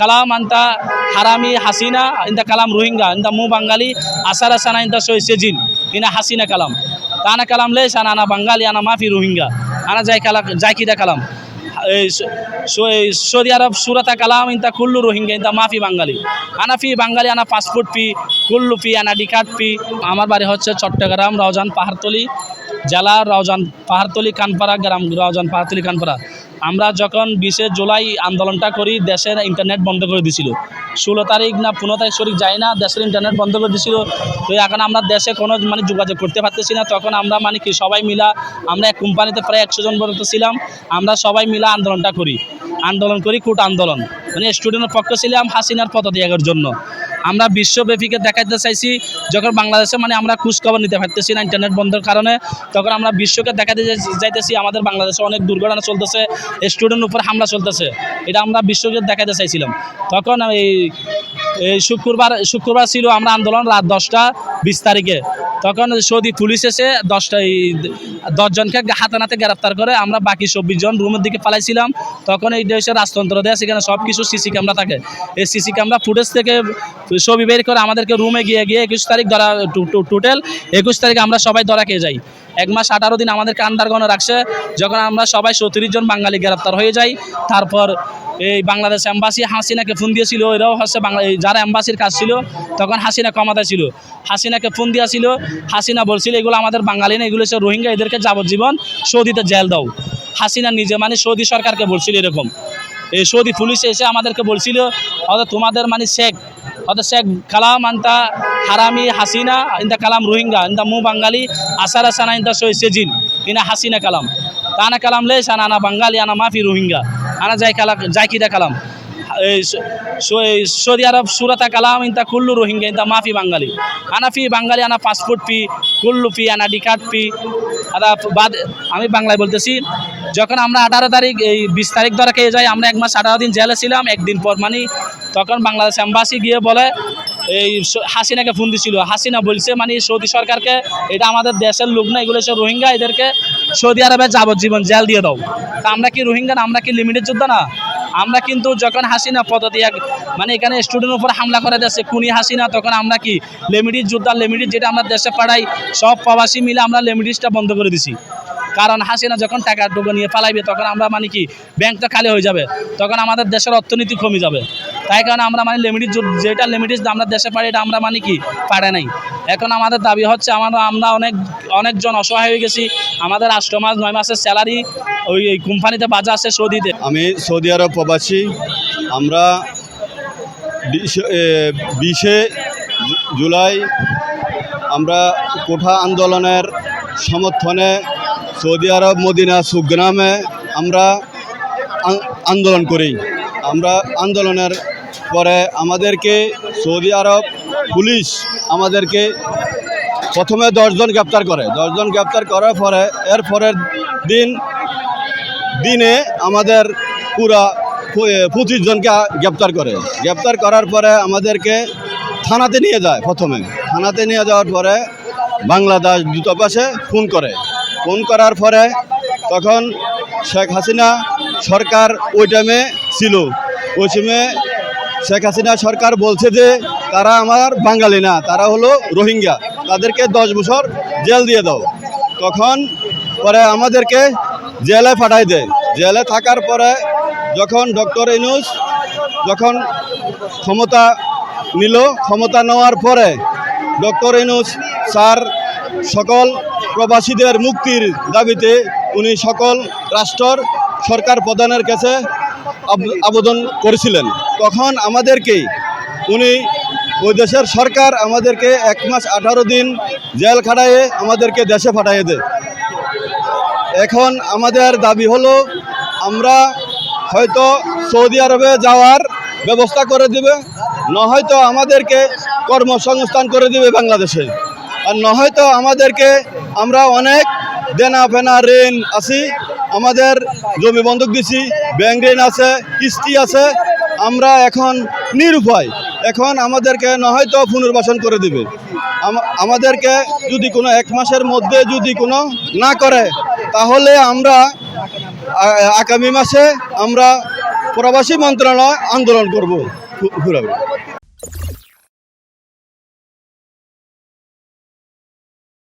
কালাম আন্ত হারামি হাসিনা ইন্দ কালাম রোহিঙ্গা ইন্দ মু বাঙ্গালী আশার আসানা ইন্দ সেজিন, ইনা হাসিনা কালাম। তানা কালাম লে, সানা আনা বাঙ্গালি আনা মাফি রোহিঙ্গা, আনা যাই কালা জাইকিদা কালাম। সৌদি আরব সুরতা কালাম ইন্দ কুল্লু রোহিঙ্গা ইন্দ মাফি বাঙালি। আনা ফি বাঙ্গালি আনা পাসপোর্ট ফি, কুল্লু ফি, আনা ডিকাট ফি। আমার বাড়ি হচ্ছে চট্টগ্রাম রওজান পাহাড়তলি। জেলা রওজান পাহাড়তলি কানপাড়া গ্রাম রওজান পাহাড়তলি কানপাড়া। আমরা যখন বিশে জুলাই আন্দোলনটা করি, দেশের ইন্টারনেট বন্ধ করে দিছিল। ষোলো তারিখ না পনেরো তারিখ শরীর যাই না, দেশের ইন্টারনেট বন্ধ করে দিছিল। তো এখন আমরা দেশে কোনো মানে যোগাযোগ করতে পারতেছি না। তখন আমরা মানে কি সবাই মিলা আমরা এক কোম্পানিতে প্রায় একশো জন পর্যন্ত ছিলাম। আমরা সবাই মিলা আন্দোলনটা করি। আন্দোলন করি, কুট আন্দোলন। মানে স্টুডেন্টের পক্ষ ছিলাম হাসিনার পদত্যাগের জন্য। আমরা বিশ্বব্যাপীকে দেখাতে চাইছি, যখন বাংলাদেশে মানে আমরা খোঁজখবর নিতে পারতেছি না ইন্টারনেট বন্ধের কারণে, তখন আমরা বিশ্বকে দেখাতে যাই- যাইতেছি, আমাদের বাংলাদেশে অনেক দুর্ঘটনা চলতেছে স্টুডেন্ট উপর হামলা চলতেছে, এটা আমরা বিশ্বকে দেখাতে চাইছিলাম। তখন এই শুক্রবার শুক্রবার ছিল আমরা আন্দোলন রাত দশটা বিশ তারিখে। তখন সৌদি পুলিশ এসে দশটা দশজনকে হাতে নাতে গ্রেফতার করে, আমরা বাকি চব্বিশ জন রুমের দিকে পালাইছিলাম। তখন এই দেশে রাজতন্ত্র দেয়, সেখানে সব কিছু সিসি ক্যামেরা থাকে। এই সিসি ক্যামেরা ফুটেজ থেকে ছবি বের করে আমাদেরকে রুমে গিয়ে গিয়ে একুশ তারিখ ধরা টোটাল একুশ তারিখ আমরা সবাই ধরা খেয়ে যাই। এক মাস আঠারো দিন আমাদেরকে আন্ডারগ্রাউন্ডে রাখছে। যখন আমরা সবাই সত্তরিশ জন বাঙালি গ্রেপ্তার হয়ে যাই, তারপর এই বাংলাদেশ এম্বাসি হাসিনাকে ফোন দিয়েছিল, এরাও হচ্ছে বাংলা যারা এম্বাসির কাজ ছিল, তখন হাসিনা ক্ষমতা ছিল। হাসিনাকে ফোন দিয়েছিল, হাসিনা বলছিল, এগুলো আমাদের বাঙালি না, এগুলো হচ্ছে রোহিঙ্গা, এদেরকে যাবজ্জীবন সৌদিতে জেল দাও। হাসিনা নিজে মানে সৌদি সরকারকে বলছিল এরকম। এই সৌদি পুলিশ এসে আমাদেরকে বলছিল হয়তো তোমাদের মানে শেখ হয়তো শেখ কালাম আন্তা হারামি হাসিনা, ইন্দা কালাম রোহিঙ্গা, ইন্দা মু বাঙালি, আসারা সানা ইন্দা সই সেজিন, ইনা হাসিনা কালাম। তা আনা কালাম লে, সানা আনা বাঙালি, আনা মাফি রোহিঙ্গা। আনা যাই কালা কিদা কালাম? স- স- সৌদি আরব সুরাতা কালাম ইন্তা কুল্লু রোহিঙ্গা, ইন্তা মাফি বাঙালি। আনা ফি বাঙালি, আনা পাসপোর্ট ফি, কুল্লু ফি, আনা ডি কার্ড ফি। আদা বাদ, আমি বাংলায় বলতেছি, যখন আমরা আঠারো তারিখ, এই বিশ তারিখ ধরে খেয়ে যাই আমরা এক মাস আঠারো দিন জেলে ছিলাম, একদিন পর মানে তখন বাংলাদেশ এম্বাসি গিয়ে বলে, এই হাসিনাকে ফোন দিছিল। হাসিনা বলছে মানে সৌদি সরকারকে, এটা আমাদের দেশের লোক না, এগুলো হচ্ছে রোহিঙ্গা, এদেরকে সৌদি আরবে যাবজ্জীবন জেল দিয়ে দাও। তা আমরা কি রোহিঙ্গা আমরা কি লিমিটেড যোদ্ধা না? আমরা কিন্তু যখন হাসিনা পদত্যাগ মানে এখানে স্টুডেন্টের উপর হামলা করে দিয়েছে কুনি হাসিনা, তখন আমরা কি লিমিটেড যোদ্ধা লিমিটেড যেটা আমরা দেশে পাঠাই, সব প্রবাসী মিলে আমরা লিমিটেডটা বন্ধ করে দিছি। কারণ হাসিনা যখন টাকা টুকু নিয়ে পালাইবে তখন আমরা মানে কি ব্যাংক তো খালি হয়ে যাবে, তখন আমাদের দেশের অর্থনীতি কমে যাবে। তাই কারণে আমরা মানে লিমিটেড যেটা লিমিটেড আমরা দেশে পারি এটা আমরা মানে কি পারে নাই। এখন আমাদের দাবি হচ্ছে আমরা আমরা অনেক অনেকজন অসহায় হয়ে গেছি। আমাদের আষ্ট মাস নয় মাসের স্যালারি ওই কোম্পানিতে বাজা আছে সৌদিতে। আমি সৌদি আরব প্রবাসী। আমরা বিশে জুলাই আমরা কোঠা আন্দোলনের সমর্থনে সৌদি আরব মদিনা সুগ্রামে আমরা আন্দোলন করি। আমরা আন্দোলনের পরে আমাদেরকে সৌদি আরব পুলিশ আমাদেরকে প্রথমে দশজন গ্রেপ্তার করে। দশজন গ্রেপ্তার করার পরে, এর পরের দিন, দিনে আমাদের পুরা পঁচিশ জনকে গ্রেপ্তার করে। গ্রেপ্তার করার পরে আমাদেরকে থানাতে নিয়ে যায় প্রথমে। থানাতে নিয়ে যাওয়ার পরে বাংলাদেশ দূতাবাসে ফোন করে। ফোন করার পরে তখন শেখ হাসিনা সরকার ওই টাইমে ছিল। ওই সময় শেখ হাসিনা সরকার বলছে যে তারা আমার বাঙালি না, তারা হলো রোহিঙ্গা। তাদেরকে দশ বছর জেল দিয়ে দাও। তখন পরে আমাদেরকে জেলে পাঠাই দেয় জেলে থাকার পরে যখন ডক্টর ইনুস যখন ক্ষমতা নিল, ক্ষমতা নেওয়ার পরে ডক্টর ইনুস স্যার সকল প্রবাসীদের মুক্তির দাবিতে উনি সকল রাষ্ট্রর সরকার প্রধানের কাছে আবেদন করেছিলেন। তখন আমাদেরকে উনি ওই দেশের সরকার আমাদেরকে এক মাস আঠারো দিন জেল খাটাইয়ে আমাদেরকে দেশে পাঠাইয়ে দেয়। এখন আমাদের দাবি হলো, আমরা হয়তো সৌদি আরবে যাওয়ার ব্যবস্থা করে দিবে না হয়তো আমাদেরকে কর্মসংস্থান করে দিবে বাংলাদেশে। আর না হয়তো আমাদেরকে আমরা অনেক দেনা ফেনা ঋণ আছি আমাদের জমি বন্ধক দিছি ব্যাংক ঋণ আছে, কিস্তি আছে, আমরা এখন নিরুপায়। এখন আমাদেরকে না হয়তো পুনর্বাসন করে দিবে। আম- আমাদেরকে যদি কোনো এক মাসের মধ্যে যদি কোনো না করে, তাহলে আমরা আগামী মাসে আমরা প্রবাসী মন্ত্রণালয় আন্দোলন করব।